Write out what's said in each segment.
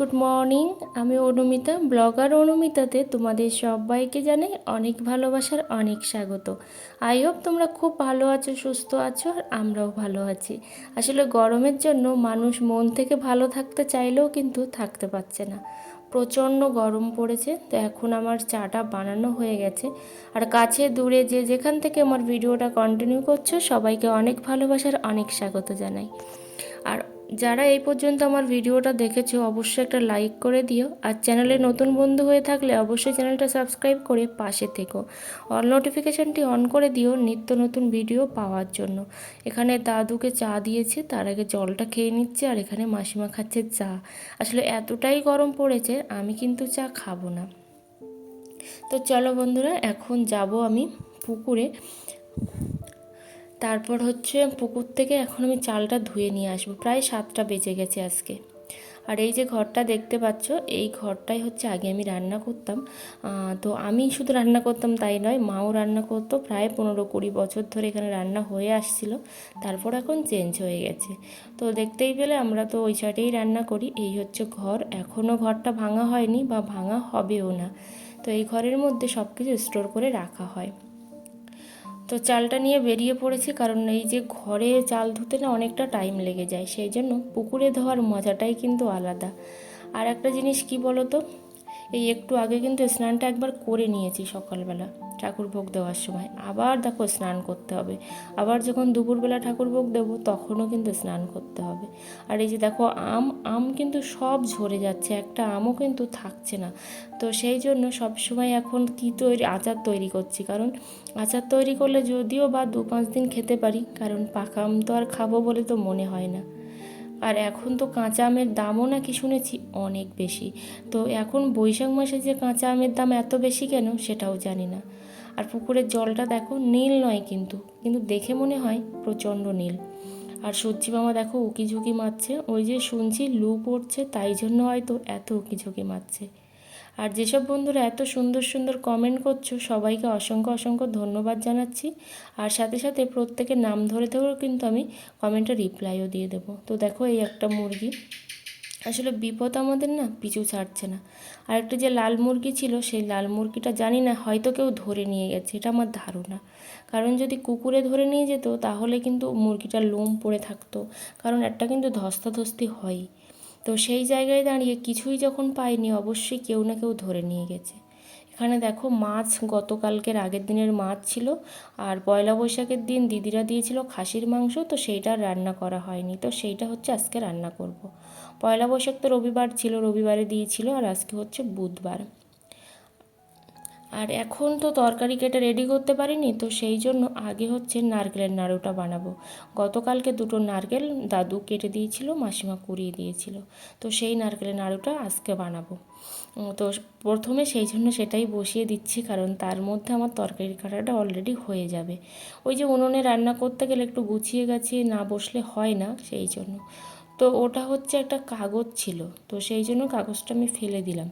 Good morning. আমি Anumita, blogger অনুমিতাতে তোমাদের সবাইকে জানাই অনেক ভালোবাসার অনেক স্বাগত। আই হোপ তোমরা খুব ভালো আছো, সুস্থ আছো আর আমরাও ভালো আছি। আসলে গরমের জন্য মানুষ মন থেকে ভালো থাকতে চাইলেও কিন্তু থাকতে পারছে না। প্রচণ্ড গরম পড়েছে, তো এখন আমার চাটা বানানো হয়ে গেছে। আর কাছে দূরে যে যেখান থেকে আমার ভিডিওটা কন্টিনিউ করছ, সবাইকে অনেক ভালোবাসার অনেক স্বাগত জানাই। যারা এই পর্যন্ত আমার ভিডিওটা দেখেছ, অবশ্যই একটা লাইক করে দিও। আর চ্যানেলে নতুন বন্ধু হয়ে থাকলে অবশ্যই চ্যানেলটা সাবস্ক্রাইব করে পাশে থেকো। অল নোটিফিকেশানটি অন করে দিও নিত্য নতুন ভিডিও পাওয়ার জন্য। এখানে দাদুকে চা দিয়েছে, তার আগে জলটা খেয়ে নিচ্ছে, আর এখানে মাসিমা খাচ্ছে চা। আসলে এতটাই গরম পড়েছে, আমি কিন্তু চা খাব না। তো চলো বন্ধুরা, এখন যাব আমি পুকুরে। তারপর হচ্ছে পুকুর থেকে এখন আমি চালটা ধুয়ে নিয়ে আসব। প্রায় সাতটা বেজে গেছে আজকে। আর এই যে ঘরটা দেখতে পাচ্ছ, এই ঘরটাই হচ্ছে আগে আমি রান্না করতাম। তো আমি শুধু রান্না করতাম তাই নয়, মাও রান্না করতো। প্রায় পনেরো কুড়ি বছর ধরে এখানে রান্না হয়ে আসছিল। তারপর এখন চেঞ্জ হয়ে গেছে। তো দেখতেই পেলে আমরা তো ওই সাইডেই রান্না করি। এই হচ্ছে ঘর। এখনও ঘরটা ভাঙা হয়নি বা ভাঙা হবেও না। তো এই ঘরের মধ্যে সব কিছু স্টোর করে রাখা হয়। তো চালটা নিয়ে বেরিয়ে পড়েছি কারণ এই যে ঘরে চাল ধুতে না অনেকটা টাইম লেগে যায়। সেই জন্য পুকুরে ধোয়ার মজাটাই কিন্তু আলাদা। আর একটা জিনিস কি বলো তো এই একটু আগে কিন্তু স্নানটা একবার করে নিয়েছি সকালবেলা ঠাকুর ভোগ দেওয়ার সময়। আবার দেখো স্নান করতে হবে। আবার যখন দুপুরবেলা ঠাকুর ভোগ দেবো তখনও কিন্তু স্নান করতে হবে। আর এই যে দেখো আম আম কিন্তু সব ঝরে যাচ্ছে, একটা আমও কিন্তু থাকছে না। তো সেই জন্য সব সময় এখন কি তৈরি, আচার তৈরি করছি। কারণ আচার তৈরি করলে যদিও বা দু পাঁচ দিন খেতে পারি, কারণ পাকা আম তো আর খাব বলে তো মনে হয় না। আর এখন তো কাঁচা আমের দামও নাকি শুনেছি অনেক বেশি। তো এখন বৈশাখ মাসে যে কাঁচা আমের দাম এত বেশি কেন সেটাও জানি না। আর পুকুরের জলটা দেখো নীল নয় কিন্তু কিন্তু দেখে মনে হয় প্রচণ্ড নীল। আর সবজি মামা দেখো উকিঝুঁকি মারছে, ওই যে শুনছি লু পড়ছে, তাই জন্য হয়তো এত উকিঝুঁকি মারছে। আর যেসব বন্ধুরা এত সুন্দর সুন্দর কমেন্ট করছ, সবাইকে অসংখ্য অসংখ্য ধন্যবাদ জানাচ্ছি। আর সাথে সাথে প্রত্যেকের নাম ধরে ধরেও কিন্তু আমি কমেন্টে রিপ্লাইও দিয়ে দেবো। তো দেখো এই একটা মুরগি। আসলে বিপদ আমাদের না পিছু ছাড়ছে না। আর একটা যে লাল মুরগি ছিল, সেই লাল মুরগিটা জানি না, হয়তো কেউ ধরে নিয়ে গেছে, এটা আমার ধারণা। কারণ যদি কুকুরে ধরে নিয়ে যেত, তাহলে কিন্তু মুরগিটার লোম পড়ে থাকতো। কারণ একটা কিন্তু ধস্তাধস্তি হয়ই। তো সেই জায়গায় দাঁড়িয়ে কিছুই যখন পাইনি, অবশ্যই কেউ না কেউ ধরে নিয়ে গেছে। এখানে দেখো মাছ গতকালকের আগের দিনের মাছ ছিল আর পয়লা বৈশাখের দিন দিদিরা দিয়েছিল খাসির মাংস, তো সেইটা রান্না করা হয়নি। তো সেইটা হচ্ছে আজকে রান্না করব। পয়লা বৈশাখ তো রবিবার ছিল, রবিবারে দিয়েছিল আর আজকে হচ্ছে বুধবার। আর এখন তো তরকারি কেটে রেডি করতে পারিনি, তো সেই জন্য আগে হচ্ছে নারকেলের নাড়ুটা বানাবো। গতকালকে দুটো নারকেল দাদু কেটে দিয়েছিল, মাসিমা কুড়িয়ে দিয়েছিল। তো সেই নারকেলের নাড়ুটা আজকে বানাবো। তো প্রথমে সেই জন্য সেটাই বসিয়ে দিচ্ছি, কারণ তার মধ্যে আমার তরকারি কাটাটা অলরেডি হয়ে যাবে। ওই যে উনুনে রান্না করতে গেলে একটু গুছিয়ে গাছিয়ে না বসলে হয় না, সেই জন্য। তো ওটা হচ্ছে একটা কাগজ ছিল, তো সেই জন্য কাগজটা আমি ফেলে দিলাম।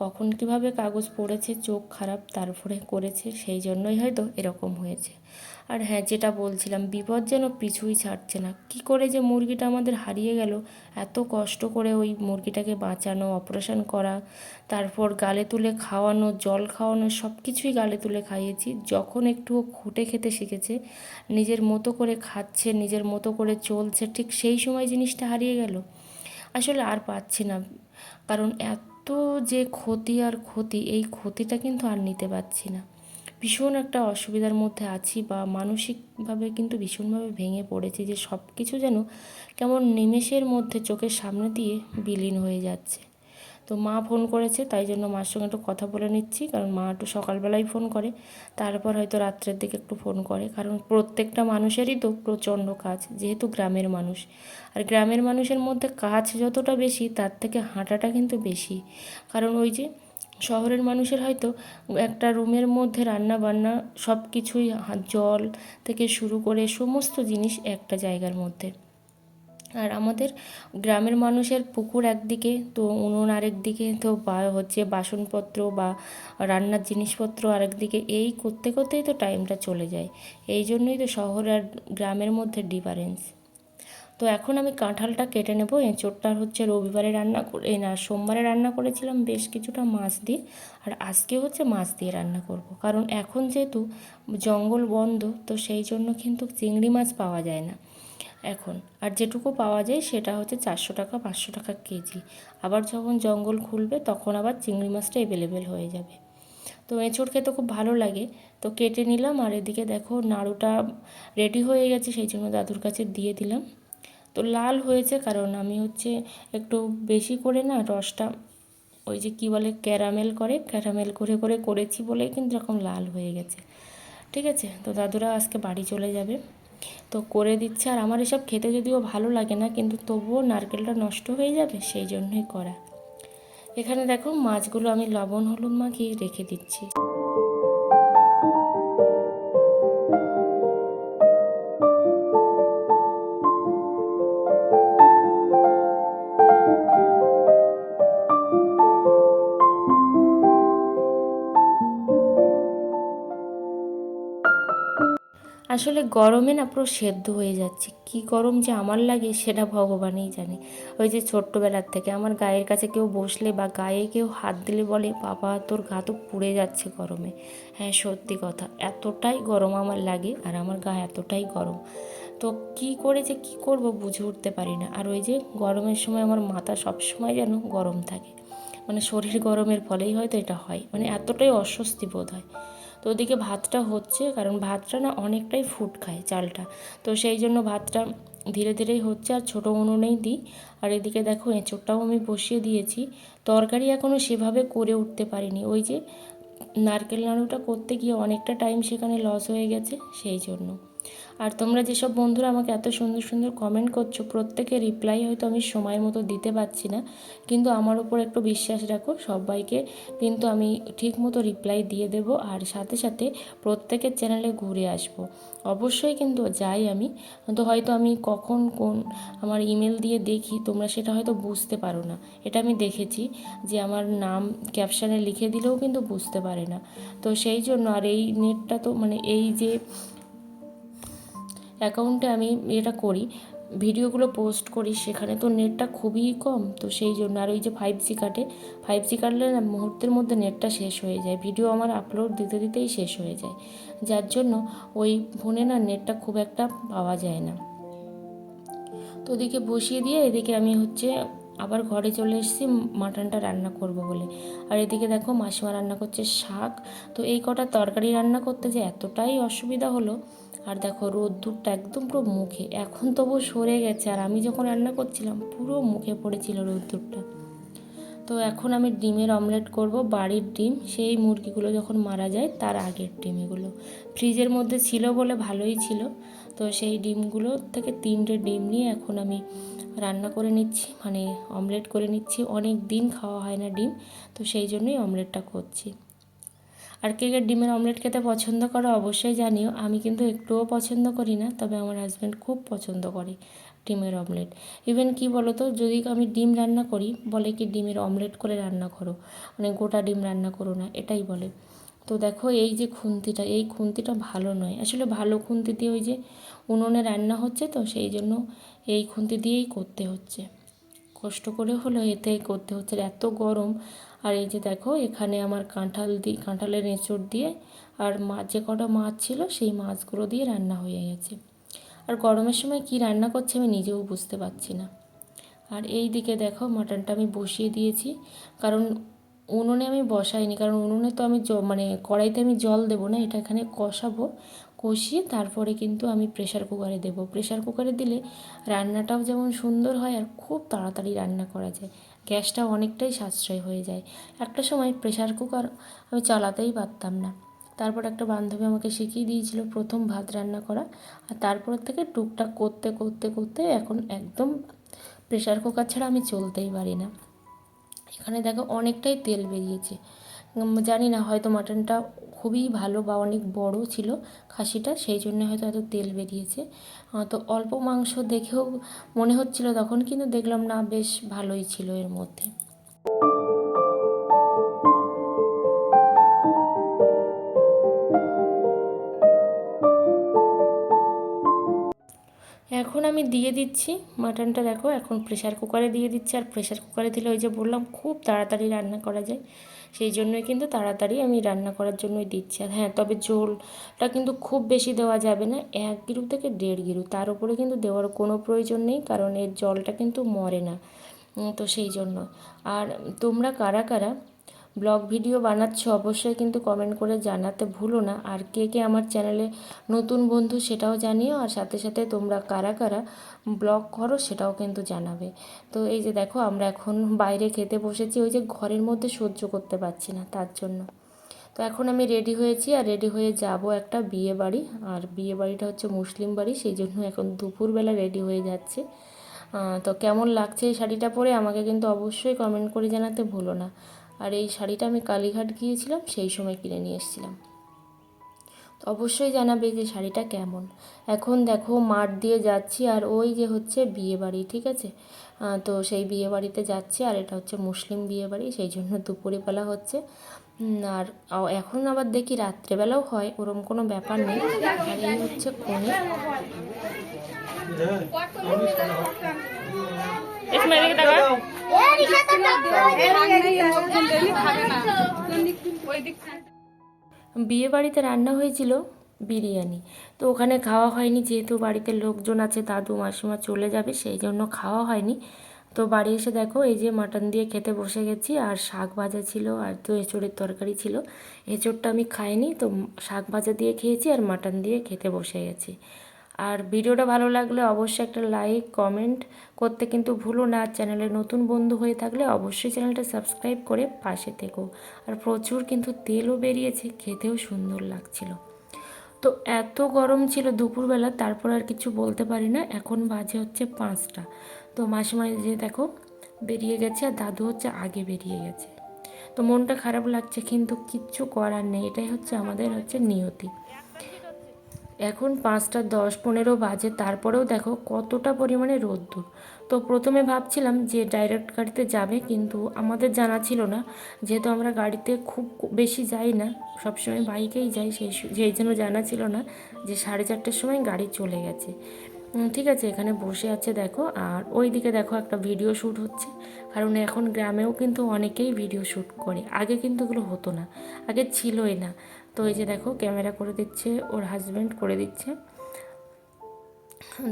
কখন কীভাবে কাগজ পড়েছে, চোখ খারাপ তারপরে করেছে, সেই জন্যই হয়তো এরকম হয়েছে। আর হ্যাঁ যেটা বলছিলাম, বিপদ যেন পিছুই ছাড়ছে না। কি করে যে মুরগিটা আমাদের হারিয়ে গেল, এত কষ্ট করে ওই মুরগিটাকে বাঁচানো, অপারেশন করা, তারপর গালে তুলে খাওয়ানো, জল খাওয়ানো সব কিছুই গালে তুলে খাইয়েছি। যখন একটু খুঁটে খেতে শিখেছে, নিজের মতো করে খাচ্ছে, নিজের মতো করে চলছে, ঠিক সেই সময় জিনিসটা হারিয়ে গেল। আসলে আর পাচ্ছি না, কারণ এত যে ক্ষতি আর ক্ষতি, এই ক্ষতিটা কিন্তু আর নিতে পারছি না। ভীষণ একটা অসুবিধার মধ্যে আছি বা মানসিকভাবে কিন্তু ভীষণভাবে ভেঙে পড়েছি যে সব কিছু যেন কেমন নিমেষের মধ্যে চোখের সামনে দিয়ে বিলীন হয়ে যাচ্ছে। তো মা ফোন করেছে, তাই জন্য মার সঙ্গে একটু কথা বলে নিচ্ছি। কারণ মা একটু সকালবেলায় ফোন করে, তারপর হয়তো রাত্রের দিকে একটু ফোন করে। কারণ প্রত্যেকটা মানুষেরই তো প্রচণ্ড কাজ, যেহেতু গ্রামের মানুষ। আর গ্রামের মানুষের মধ্যে কাজ যতটা বেশি, তার থেকে হাঁটাটা কিন্তু বেশি। কারণ ওই যে শহরের মানুষের হয়তো একটা রুমের মধ্যে রান্না বান্না সব কিছুই জল থেকে শুরু করে সমস্ত জিনিস একটা জায়গার মধ্যে। আর আমাদের গ্রামের মানুষের পুকুর একদিকে, তো উনুন আরেক দিকে তো হচ্ছে বাসনপত্র বা রান্নার জিনিসপত্র আরেক দিকে এই করতে করতেই তো টাইমটা চলে যায়। এই জন্যই তো শহর আর গ্রামের মধ্যে ডিফারেন্স তো এখন আমি কাঁঠালটা কেটে নেব। এঁচোড়টা হচ্ছে রবিবারে রান্না করে না, সোমবারে রান্না করেছিলাম বেশ কিছুটা মাছ দিয়ে, আর আজকে হচ্ছে মাছ দিয়ে রান্না করব। কারণ এখন যেহেতু জঙ্গল বন্ধ, তো সেই জন্য কিন্তু চিংড়ি মাছ পাওয়া যায় না। এখন। আর যেটুকু পাওয়া যায় সেটা হচ্ছে চারশো টাকা, পাঁচশো টাকা কেজি। আবার যখন জঙ্গল খুলবে তখন আবার চিংড়ি মাছটা অ্যাভেলেবেল হয়ে যাবে। তো এঁচড় খেতে খুব ভালো লাগে। তো কেটে নিলাম আর এদিকে দেখো নাড়ুটা রেডি হয়ে গেছে, সেই জন্য দাদুর কাছে দিয়ে দিলাম। তো লাল হয়েছে কারণ আমি হচ্ছে একটু বেশি করে না রসটা ওই যে কি বলে ক্যারামেল করে ক্যারামেল করে করে করেছি বলেই কিন্তু এরকম লাল হয়ে গেছে। ঠিক আছে? তো দাদুরা আজকে বাড়ি চলে যাবে। তো করে দিচ্ছে। আর আমার এসব খেতে যদিও ভালো লাগে না, কিন্তু তবুও নারকেলটা নষ্ট হয়ে যাবে, সেই জন্যই করা। এখানে দেখো মাছগুলো আমি লবণ, হলুদ মাখিয়ে রেখে দিচ্ছি। আসলে গরমে না পুরো সেদ্ধ হয়ে যাচ্ছে। কি গরম যে আমার লাগে সেটা ভগবানই জানে। ওই যে ছোট্টবেলার থেকে আমার গায়ের কাছে কেউ বসলে বা গায়ে কেউ হাত দিলে বলে, বাবা, তোর গা তো পুড়ে যাচ্ছে গরমে। হ্যাঁ সত্যি কথা। এতটাই গরম আমার লাগে আর আমার গা এতটাই গরম। তো কি করে যে কী করব বুঝে উঠতে পারি না। আর ওই যে গরমের সময় আমার মাথা সবসময় যেন গরম থাকে। মানে শরীর গরমের ফলেই হয়তো এটা হয়। মানে এতটাই অস্বস্তি বোধ হয়। তো ওদিকে ভাতটা হচ্ছে, কারণ ভাতটা না অনেকটাই ফুট খায় চালটা। তো সেই জন্য ভাতটা ধীরে ধীরেই হচ্ছে, আর ছোটো উনুনেই দিই। আর এদিকে দেখো এঁচোড়টাও আমি বসিয়ে দিয়েছি। তরকারি এখনও সেভাবে করে উঠতে পারিনি। ওই যে নারকেল নাড়ুটা করতে গিয়ে অনেকটা টাইম সেখানে লস হয়ে গেছে, সেই জন্য। আর তোমরা যেসব বন্ধুরা আমাকে এত সুন্দর সুন্দর কমেন্ট করছ, প্রত্যেকে রিপ্লাই হয়তো আমি সময় মতো দিতে পারছি না, কিন্তু আমার উপর একটু বিশ্বাস রাখো, সবাইকে কিন্তু আমি ঠিক মতো রিপ্লাই দিয়ে দেব আর সাথে সাথে প্রত্যেকের চ্যানেলে ঘুরে আসব। অবশ্যই কিন্তু যাই আমি তো হয়তো আমি কখন কোন আমার ইমেল দিয়ে দেখি, তোমরা সেটা হয়তো বুঝতে পারো না। এটা আমি দেখেছি যে আমার নাম ক্যাপশানে লিখে দিলেও কিন্তু বুঝতে পারে না। তো সেই জন্য আর এই নেটটা তো মানে এই যে অ্যাকাউন্টে আমি এটা করি, ভিডিওগুলো পোস্ট করি, সেখানে তো নেটটা খুবই কম, তো সেই জন্য। আর ওই যে ফাইভ জি কাটে ফাইভ জি কাটলে না মুহূর্তের মধ্যে নেটটা শেষ হয়ে যায়, ভিডিও আমার আপলোড দিতে দিতেই শেষ হয়ে যায়। যার জন্য ওই ফোনে না নেটটা খুব একটা পাওয়া যায় না। তো ওদিকে বসিয়ে দিয়ে এদিকে আমি হচ্ছে আবার ঘরে চলে এসেছি, মাটনটা রান্না করব বলে। আর এদিকে দেখো মাসিমা রান্না করছে শাক, তো এই কটা তরকারি রান্না করতে যে এতটাই অসুবিধা হলো আর দেখো রোদ্দুরটা একদম পুরো মুখে। এখন তবু সরে গেছে আর আমি যখন রান্না করছিলাম, পুরো মুখে পড়েছিল রোদ্দুরটা তো এখন আমি ডিমের অমলেট করব, বাড়ির ডিম, সেই মুরগিগুলো যখন মারা যায় তার আগের ডিম এগুলো। ফ্রিজের মধ্যে ছিল বলে ভালোই ছিল, তো সেই ডিমগুলো থেকে তিনটে ডিম নিয়ে এখন আমি রান্না করে নিচ্ছি মানে অমলেট করে নিচ্ছি। অনেক দিন খাওয়া হয় না ডিম, তো সেই জন্যই অমলেটটা করছি। আর কে কে ডিমের অমলেট খেতে পছন্দ করো অবশ্যই জানিও। আমি কিন্তু একটুও পছন্দ করি না, তবে আমার হাজব্যান্ড খুব পছন্দ করে ডিমের অমলেট। ইভেন কি বলো তো যদি আমি ডিম রান্না করি, বলে কি ডিমের অমলেট করে রান্না করো? মানে গোটা ডিম রান্না করো না, এটাই বলে। তো দেখো, এই যে খুন্তিটা, এই খুন্তিটা ভালো নয়। আসলে ভালো খুন্তি দিয়ে ওই যে উনুনে রান্না হচ্ছে তো, সেই জন্য এই খুন্তি দিয়েই করতে হচ্ছে। কষ্ট করে হলো এতে করতে হচ্ছে। এত গরম আর এই যে দেখো, এখানে আমার কাঁঠাল দিয়ে কাঁঠালের এঁচড় দিয়ে আর মাছ যে কটা মাছ ছিল সেই মাছগুলো দিয়ে রান্না হয়ে গেছে। আর গরমের সময় কি রান্না করছে আমি নিজেও বুঝতে পারছি না। আর এই দিকে দেখো, মাটনটা আমি বসিয়ে দিয়েছি। কারণ উনুনে আমি বসাইনি, কারণ উনুনে তো আমি জ মানে কড়াইতে আমি জল দেবো না, এটা এখানে কষাবো, কষিয়ে তারপরে কিন্তু আমি প্রেশার কুকারে দেবো। প্রেশার কুকারে দিলে রান্নাটাও যেমন সুন্দর হয় আর খুব তাড়াতাড়ি রান্না করা যায়। গ্যাসটা অনেকটাই সাশ্রয় হয়ে যায়। একটা সময় প্রেশার কুকার আমি চালাতেই পারতাম না। তারপর একটা বান্ধবী আমাকে শিখিয়ে দিয়েছিল প্রথম ভাত রান্না করা। আর তারপর থেকে টুকটাক করতে করতে করতে এখন একদম প্রেশার কুকার ছাড়া আমি চলতেই পারি না। এখানে দেখো অনেকটাই তেল বেরিয়েছে। জানি না হয়তো মাটনটা খুবই ভালো বা অনেক বড় ছিল খাসিটা, সেই জন্য হয়তো এত তেল বেরিয়েছে। তো অল্প মাংস দেখেও মনে হচ্ছিল তখন, কিন্তু দেখলাম না, বেশ ভালোই ছিল এর মধ্যে। এখন আমি দিয়ে দিচ্ছি মাটনটা, দেখো, এখন প্রেশার কুকারে দিয়ে দিচ্ছি। আর প্রেশার কুকারে দিলে ওই যে বললাম, খুব তাড়াতাড়ি রান্না করা যায়। সেই জন্যই কিন্তু তাড়াতাড়ি আমি রান্না করার জন্যই দিচ্ছি। আর হ্যাঁ তবে ঝোলটা কিন্তু খুব বেশি দেওয়া যাবে না, এক গিরু থেকে দেড় গিরু। তার উপরে কিন্তু দেওয়ার কোনো প্রয়োজন নেই, কারণ এর জলটা কিন্তু মরে না। তো সেই জন্য। আর তোমরা কারা কারা ব্লগ ভিডিও বানাচ্ছ অবশ্যই কিন্তু কমেন্ট করে জানাতে ভুলো না। আর কে কে আমার চ্যানেলে নতুন বন্ধু সেটাও জানিও, আর সাথে সাথে তোমরা কারা কারা ব্লগ করো সেটাও কিন্তু জানাবে। তো এই যে দেখো, আমরা এখন বাইরে খেতে বসেছি, ওই যে ঘরের মধ্যে সহ্য করতে পারছি না তার জন্য। তো এখন আমি রেডি হয়েছি, আর রেডি হয়ে যাব একটা বিয়ে বাড়ি। আর বিয়ে বাড়িটা হচ্ছে মুসলিম বাড়ি, সেই জন্য এখন দুপুরবেলা রেডি হয়ে যাচ্ছে। তো কেমন লাগছে এই শাড়িটা পরে আমাকে কিন্তু অবশ্যই কমেন্ট করে জানাতে ভুলো না। আর এই শাড়িটা আমি কালীঘাট গিয়েছিলাম, সেই সময় কিনে নিয়ে এসেছিলাম। তো অবশ্যই জানাবে যে শাড়িটা কেমন। এখন দেখো মাঠ দিয়ে যাচ্ছি আর ওই যে হচ্ছে বিয়ে বাড়ি ঠিক আছে? তো সেই বিয়ে বাড়িতে যাচ্ছি আর এটা হচ্ছে মুসলিম বিয়ে বাড়ি সেই জন্য দুপুরেবেলা হচ্ছে। আর এখন আবার দেখি রাত্রেবেলাও হয়, ওরম কোনো ব্যাপার নেই। আর এই হচ্ছে কনে। বিয়ে বাড়িতে রান্না হয়েছিল বিরিয়ানি। তো ওখানে খাওয়া হয়নি, যেহেতু বাড়িতে লোকজন আছে, দাদু, মাসিমা চলে যাবে, সেই জন্য খাওয়া হয়নি। তো বাড়ি এসে দেখো, এই যে মাটন দিয়ে খেতে বসে গেছি, আর শাক ভাজা ছিল, আর তো এঁচড়ের তরকারি ছিল। এঁচড়টা আমি খাইনি, তো শাক ভাজা দিয়ে খেয়েছি, আর মাটন দিয়ে খেতে বসে গেছি। আর ভিডিওটা ভালো লাগলে অবশ্যই একটা লাইক, কমেন্ট করতে কিন্তু ভুলো না। চ্যানেলে নতুন বন্ধু হয়ে থাকলে অবশ্যই চ্যানেলটা সাবস্ক্রাইব করে পাশে থেকো। আর প্রচুর কিন্তু তেলও বেরিয়েছে, খেতেও সুন্দর লাগছিল। তো এত গরম ছিল দুপুরবেলা, তারপর আর কিছু বলতে পারি না। এখন বাজে হচ্ছে পাঁচটা। তো মাসিমা যে দেখো বেরিয়ে গেছে আর দাদু হচ্ছে আগে বেরিয়ে গেছে। তো মনটা খারাপ লাগছে, কিন্তু কিচ্ছু করার নেই। এটাই হচ্ছে আমাদের হচ্ছে নিয়তি। এখন পাঁচটা দশ পনেরো বাজে, তারপরেও দেখো কতটা পরিমাণে রোদ্দুর। তো প্রথমে ভাবছিলাম যে ডাইরেক্ট গাড়িতে যাবে, কিন্তু আমাদের জানা ছিল না। যেহেতু আমরা গাড়িতে খুব বেশি যাই না, সবসময় বাইকেই যাই, সেই সেই জন্য জানা ছিল না যে সাড়ে চারটের সময় গাড়ি চলে গেছে। ঠিক আছে, এখানে বসে আছে, দেখো। আর ওই দিকে দেখো একটা ভিডিও শ্যুট হচ্ছে। কারণ এখন গ্রামেও কিন্তু অনেকেই ভিডিও শ্যুট করে। আগে কিন্তু এগুলো হতো না। আগে ছিলই না। তো এই যে দেখো ক্যামেরা করে দিচ্ছে, ওর হাজব্যান্ড করে দিচ্ছে।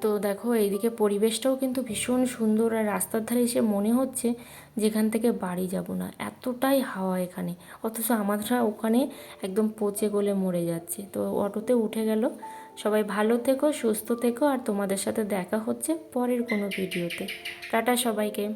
তো দেখো, এইদিকে পরিবেশটাও কিন্তু ভীষণ সুন্দর। আর রাস্তার ধারে এসে মনে হচ্ছে যেখান থেকে বাড়ি যাব না। এতটাই হাওয়া এখানে। অথচ আমরা ওখানে একদম পচে গলে মরে যাচ্ছে। তো অটোতে উঠে গেল। সবাই ভালো থেকো, সুস্থ থেকো, আর তোমাদের সাথে দেখা হচ্ছে পরের কোনো ভিডিওতে। টাটা সবাইকে।